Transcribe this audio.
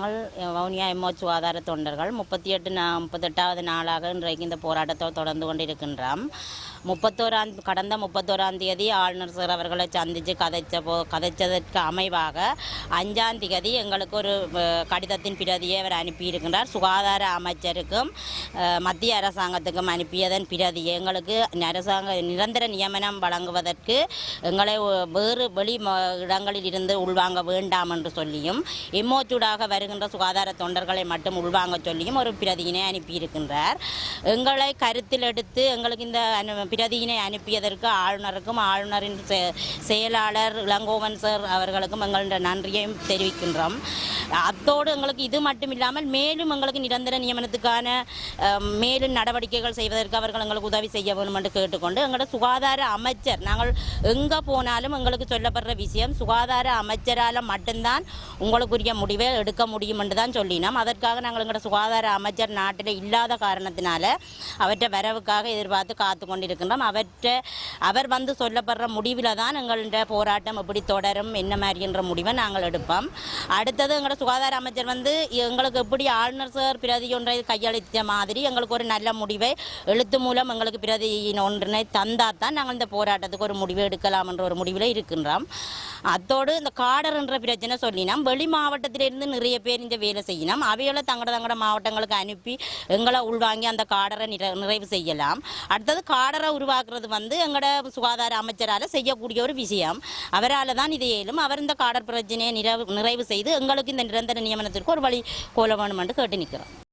நாங்கள் வவுனியா எம்ஓச் சுகாதார தொண்டர்கள் முப்பத்தி எட்டு நா முப்பத்தெட்டாவது நாளாக இன்றைக்கு இந்த போராட்டத்தை தொடர்ந்து கொண்டிருக்கின்றோம். முப்பத்தோராம் கடந்த முப்பத்தோராம் தேதி ஆளுநர் சார் அவர்களை சந்தித்து கதைச்ச போ கதைச்சதற்கு அமைவாக அஞ்சாம் தேதி எங்களுக்கு ஒரு கடிதத்தின் பிரதியை அவர் அனுப்பியிருக்கின்றார் சுகாதார அமைச்சருக்கும் மத்திய அரசாங்கத்துக்கும் அனுப்பியதன் பிரதி எங்களுக்கு அரசாங்க நிரந்தர நியமனம் வழங்குவதற்கு எங்களை வேறு வெளி ம- இடங்களில் இருந்து உள்வாங்க வேண்டாம் என்று சொல்லியும் எம்மோச்சூடாக வருகின்ற சுகாதார தொண்டர்களை மட்டும் உள்வாங்க சொல்லியும் ஒரு பிரதியினை அனுப்பியிருக்கின்றார். எங்களை கருத்தில் எடுத்து எங்களுக்கு இந்த அனு பிரதியினை அனுப்பியதற்கு ஆளுநருக்கும் ஆளுநரின் செயலாளர் இளங்கோவன் சார் அவர்களுக்கும் எங்களுடைய நன்றியையும் தெரிவிக்கின்றோம். அத்தோடு எங்களுக்கு இது மட்டும் இல்லாமல் மேலும் எங்களுக்கு நிரந்தர நியமனத்துக்கான மேலும் நடவடிக்கைகள் செய்வதற்கு அவர்கள் எங்களுக்கு உதவி செய்ய வேண்டும் என்று கேட்டுக்கொண்டு எங்களோட சுகாதார அமைச்சர் நாங்கள் எங்கே போனாலும் எங்களுக்கு சொல்லப்படுற விஷயம் சுகாதார அமைச்சரால் மட்டும்தான் உங்களுக்குரிய முடிவை எடுக்க முடியும் என்று தான் சொல்லினோம். அதற்காக நாங்கள் எங்களோட சுகாதார அமைச்சர் நாட்டில் இல்லாத காரணத்தினால அவற்றை வரவுக்காக எதிர்பார்த்து காத்து இருக்கின்றோம் அவற்றை அவர் வந்து சொல்லப்படுற முடிவில் தான் எங்களோட போராட்டம் எப்படி தொடரும் என்ன மாதிரின்ற முடிவை நாங்கள் எடுப்போம். அடுத்தது எங்களோட சுகாதார அமைச்சர் வந்து எங்களுக்கு எப்படி ஆளுநர் சார் பிரதி ஒன்றை கையளித்த மாதிரி எங்களுக்கு ஒரு நல்ல முடிவை எழுத்து மூலம் எங்களுக்கு பிரதி ஒன்றினை தந்தால் தான் நாங்கள் இந்த போராட்டத்துக்கு ஒரு முடிவு எடுக்கலாம் என்ற ஒரு முடிவில் இருக்கின்றோம். அத்தோடு இந்த காடர் என்ற பிரச்சனை சொல்லினோம். வெளி மாவட்டத்திலிருந்து நிறைய பேர் இந்த வேலை செய்யணும் அவைகளை தங்கட தங்கட மாவட்டங்களுக்கு அனுப்பி எங்களை உள்வாங்கி அந்த காடரை நிற நிறைவு செய்யலாம். அடுத்தது காடரை உருவாக்குறது வந்து எங்களோட சுகாதார அமைச்சரால் செய்யக்கூடிய ஒரு விஷயம். அவரால் தான் இது இயலும். அவர் இந்த காடற் பிரச்சனையை நிறைவு நிறைவு செய்து எங்களுக்கு இந்த நிரந்தர நியமனத்திற்கு ஒரு வழி கோல வேணும் என்று கேட்டு நிற்கிறோம்